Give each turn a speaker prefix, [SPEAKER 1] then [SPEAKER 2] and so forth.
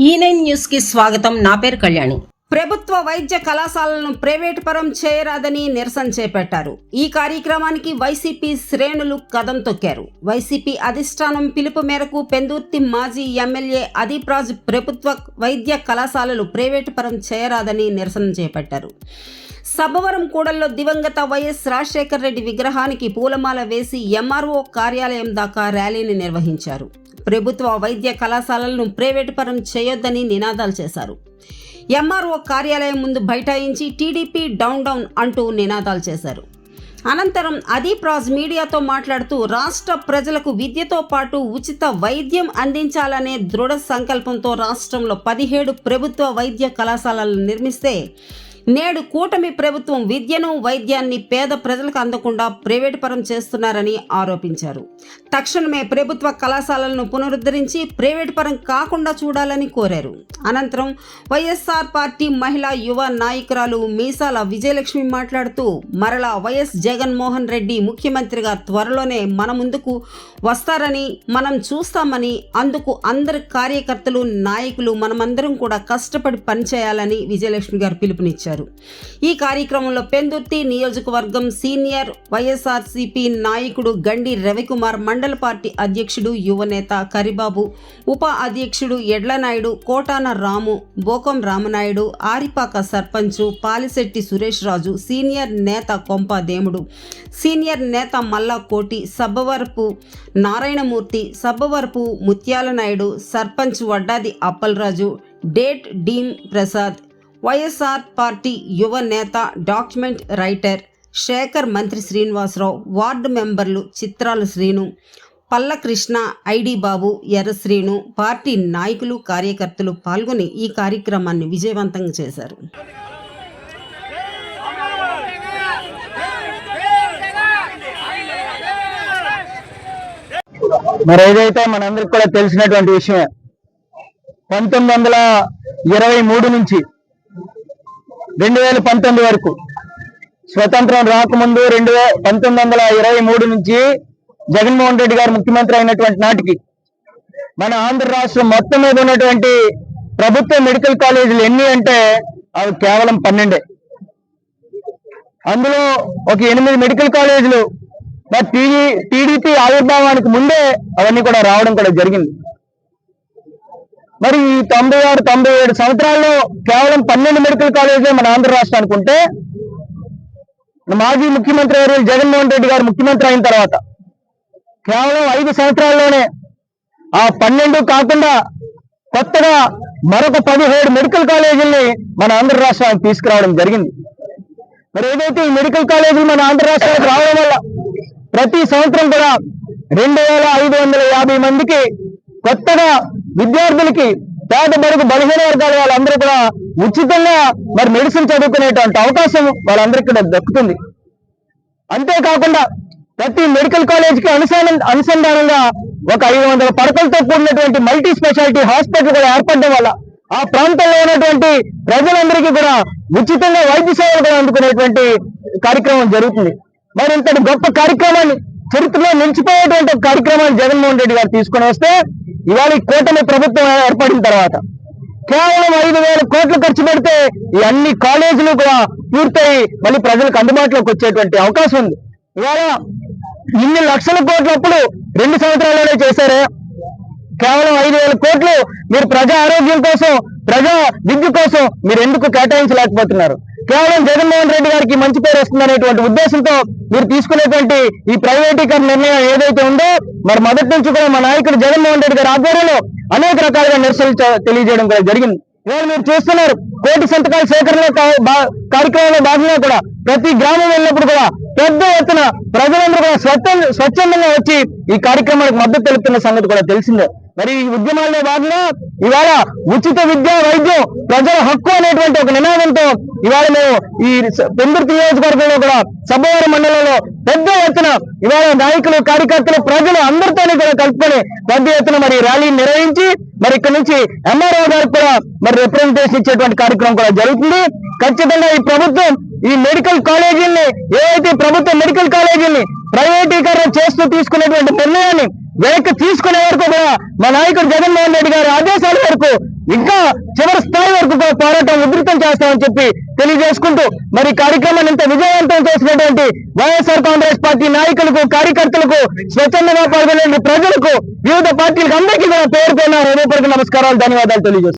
[SPEAKER 1] E ఈ nine న్యూస్కి స్వాగతం. నా పేరు కళ్యాణి.
[SPEAKER 2] ప్రభుత్వ వైద్య కళాశాలను ప్రైవేటు పరం చేయరాదని నిరసన చేపట్టారు. ఈ కార్యక్రమానికి వైసీపీ శ్రేణులు కదం తొక్కారు. వైసీపీ అధిష్టానం పిలుపు మేరకు పెందుర్తి మాజీ ఎమ్మెల్యే అదీప్రాజ్ ప్రభుత్వ వైద్య కళాశాలలు ప్రైవేటు పరం చేయరాదని నిరసన చేపట్టారు. సభవరం కూడల్లో దివంగత వైఎస్ రాజశేఖర రెడ్డి విగ్రహానికి పూలమాల వేసి ఎంఆర్ఓ కార్యాలయం దాకా ర్యాలీని నిర్వహించారు. ప్రభుత్వ వైద్య కళాశాలలను ప్రైవేటు పరం చేయొద్దని నినాదాలు చేశారు. ఎంఆర్ఓ కార్యాలయం ముందు బైఠాయించి టీడీపీ డౌన్ డౌన్ అంటూ నినాదాలు చేశారు. అనంతరం అదీప్ రాజ్ మీడియాతో మాట్లాడుతూ రాష్ట్ర ప్రజలకు విద్యతో పాటు ఉచిత వైద్యం అందించాలనే దృఢ సంకల్పంతో రాష్ట్రంలో పదిహేడు ప్రభుత్వ వైద్య కళాశాలలు నిర్మిస్తే నేడు కూటమి ప్రభుత్వం విద్యను వైద్యాన్ని పేద ప్రజలకు అందకుండా ప్రైవేట్ పరం చేస్తున్నారని ఆరోపించారు. తక్షణమే ప్రభుత్వ కళాశాలలను పునరుద్ధరించి ప్రైవేట్ పరం కాకుండా చూడాలని కోరారు. అనంతరం వైఎస్ఆర్ పార్టీ మహిళా యువ నాయకురాలు మీసాల విజయలక్ష్మి మాట్లాడుతూ మరలా వైఎస్ జగన్మోహన్ రెడ్డి ముఖ్యమంత్రిగా త్వరలోనే మన ముందుకు వస్తారని మనం చూస్తామని అందుకు అందరి కార్యకర్తలు నాయకులు మనమందరం కూడా కష్టపడి పనిచేయాలని విజయలక్ష్మి గారు పిలుపునిచ్చారు. ఈ కార్యక్రమంలో పెందుర్తి నియోజకవర్గం సీనియర్ వైఎస్ఆర్సీపీ నాయకుడు గండి రవికుమార్ మండల పార్టీ అధ్యక్షుడు యువనేత కరిబాబు ఉప అధ్యక్షుడు ఎడ్లనాయుడు కోటాన రాము బోకం రామనాయుడు ఆరిపాక సర్పంచు పాలిశెట్టి సురేష్ రాజు సీనియర్ నేత కొంపదేముడు సీనియర్ నేత మల్లా కోటి సబ్బవరపు నారాయణమూర్తి సబ్బవరపు ముత్యాల నాయుడు సర్పంచ్ వడ్డాది అప్పలరాజు డేట్ డీమ్ ప్రసాద్ వైఎస్ఆర్ పార్టీ యువ నేత డాక్యుమెంట్ రైటర్ శేఖర్ మంత్రి శ్రీనివాసరావు వార్డు మెంబర్లు చిత్రాల శ్రీను పల్లకృష్ణ ఐడి బాబు ఎర్రశ్రీను పార్టీ నాయకులు కార్యకర్తలు పాల్గొని ఈ కార్యక్రమాన్ని విజయవంతంగా చేశారు.
[SPEAKER 3] మరి ఏదైతే మనందరికి కూడా తెలిసినటువంటి విషయమే పంతొమ్మిది వందల ఇరవై మూడు నుంచి రెండు వేల పంతొమ్మిది వరకు. స్వతంత్రం రాకముందు రెండు వే పంతొమ్మిది వందల ఇరవై మూడు నుంచి జగన్మోహన్ రెడ్డి గారు ముఖ్యమంత్రి అయినటువంటి నాటికి మన ఆంధ్ర రాష్ట్రం మొత్తం మీద ఉన్నటువంటి ప్రభుత్వ మెడికల్ కాలేజీలు ఎన్ని అంటే అవి కేవలం పన్నెండే. అందులో ఒక ఎనిమిది మెడికల్ కాలేజీలు. మరి టీడీపీ ఆవిర్భావానికి ముందే అవన్నీ కూడా రావడం కూడా జరిగింది. మరి ఈ తొంభై ఆరు తొంభై ఏడు సంవత్సరాల్లో కేవలం పన్నెండు మెడికల్ కాలేజీలే మన ఆంధ్ర రాష్ట్రానికి ఉంటే మాజీ ముఖ్యమంత్రి గారు జగన్మోహన్ రెడ్డి గారు ముఖ్యమంత్రి అయిన తర్వాత కేవలం ఐదు సంవత్సరాల్లోనే ఆ పన్నెండు కాకుండా కొత్తగా మరొక పదిహేడు మెడికల్ కాలేజీల్ని మన ఆంధ్ర రాష్ట్రానికి తీసుకురావడం జరిగింది. మరి ఏదైతే ఈ మెడికల్ కాలేజీలు మన ఆంధ్ర రాష్ట్రానికి రావడం వల్ల ప్రతి సంవత్సరం కూడా రెండు వేల ఐదు వందల యాభై మందికి కొత్తగా విద్యార్థులకి పేద బడుగు బలహీన వర్గాల వాళ్ళందరూ కూడా ఉచితంగా మరి మెడిసిన్ చదువుకునేటువంటి అవకాశం వాళ్ళందరికీ కూడా దక్కుతుంది. అంతేకాకుండా ప్రతి మెడికల్ కాలేజీకి అనుసంధానం అనుసంధానంగా ఒక ఐదు వందల పడకలతో కూడినటువంటి మల్టీ స్పెషాలిటీ హాస్పిటల్ కూడా ఏర్పడడం వల్ల ఆ ప్రాంతంలో ఉన్నటువంటి ప్రజలందరికీ కూడా ఉచితంగా వైద్య సేవలు కూడా అందుకునేటువంటి కార్యక్రమం జరుగుతుంది. మరి ఇంతటి గొప్ప కార్యక్రమాన్ని చరిత్రలో నిలిచిపోయేటువంటి కార్యక్రమాన్ని జగన్మోహన్ రెడ్డి గారు తీసుకొని వస్తే ఇవాళ ఈ కూటమి ప్రభుత్వం ఏర్పడిన తర్వాత కేవలం ఐదు వేల కోట్లు ఖర్చు పెడితే ఈ అన్ని కాలేజీలు కూడా పూర్తయి మళ్ళీ ప్రజలకు అందుబాటులోకి వచ్చేటువంటి అవకాశం ఉంది. ఇవాళ ఇన్ని లక్షల కోట్ల అప్పుడు రెండు సంవత్సరాల్లోనే చేశారే. కేవలం ఐదు వేల కోట్లు మీరు ప్రజా ఆరోగ్యం కోసం ప్రజా విద్య కోసం మీరు ఎందుకు కేటాయించలేకపోతున్నారు? కేవలం జగన్మోహన్ రెడ్డి గారికి మంచి పేరు వస్తుందనేటువంటి ఉద్దేశంతో మీరు తీసుకునేటువంటి ఈ ప్రైవేటీకరణ నిర్ణయం ఏదైతే ఉందో మరి మొదటి నుంచి కూడా మా నాయకుడు జగన్మోహన్ రెడ్డి గారి ఆధ్వర్యంలో అనేక రకాలుగా నిరసనలు తెలియజేయడం కూడా జరిగింది. ఇవాళ మీరు చూస్తున్నారు కోటి సంతకాల సేకరణ కా- బా- కార్యక్రమంలో భాగంగా కూడా ప్రతి గ్రామం వెళ్ళినప్పుడు కూడా పెద్ద ఎత్తున ప్రజలందరూ కూడా స్వచ్ఛంద స్వచ్ఛందంగా వచ్చి ఈ కార్యక్రమానికి మద్దతు తెలుపుతున్న సంగతి కూడా తెలిసిందే. మరి ఈ ఉద్యమాల్లో భాగంగా ఇవాళ ఉచిత విద్య వైద్యం ప్రజల హక్కు అనేటువంటి ఒక నినాదంతో ఇవాళ మేము ఈ పెందుర్తి నియోజకవర్గంలో కూడా సబ్బవరం మండలంలో పెద్ద ఎత్తున ఇవాళ నాయకులు కార్యకర్తలు ప్రజలు అందరితోనే కూడా కలుపుకొని పెద్ద ఎత్తున మరి ర్యాలీ నిర్వహించి మరి ఇక్కడ నుంచి ఎంఆర్ఓ గారికి కూడా మరి రిప్రజెంటేషన్ ఇచ్చేటువంటి కార్యక్రమం కూడా జరుగుతుంది. ఖచ్చితంగా ఈ ప్రభుత్వం ఈ మెడికల్ కాలేజీల్ని ఏవైతే ప్రభుత్వ మెడికల్ కాలేజీల్ని ప్రైవేటీకరణ చేస్తూ తీసుకునేటువంటి నిర్ణయాన్ని వెనక్కి తీసుకునే వరకు కూడా మా నాయకుడు జగన్మోహన్ రెడ్డి గారి ఆదేశాల వరకు ఇంకా చివరి స్థాయి వరకు కూడా పోరాటం ఉధృతం చేస్తామని చెప్పి తెలియజేసుకుంటూ మరి కార్యక్రమాన్ని ఇంత విజయవంతం చేసినటువంటి వైఎస్ఆర్ కాంగ్రెస్ పార్టీ నాయకులకు కార్యకర్తలకు స్వచ్ఛందంగా పాల్గొనే ప్రజలకు వివిధ పార్టీలకు అందరికీ కూడా పేరు పేరున హృదయపూర్వక నమస్కారాలు ధన్యవాదాలు తెలియజేస్తున్నాను.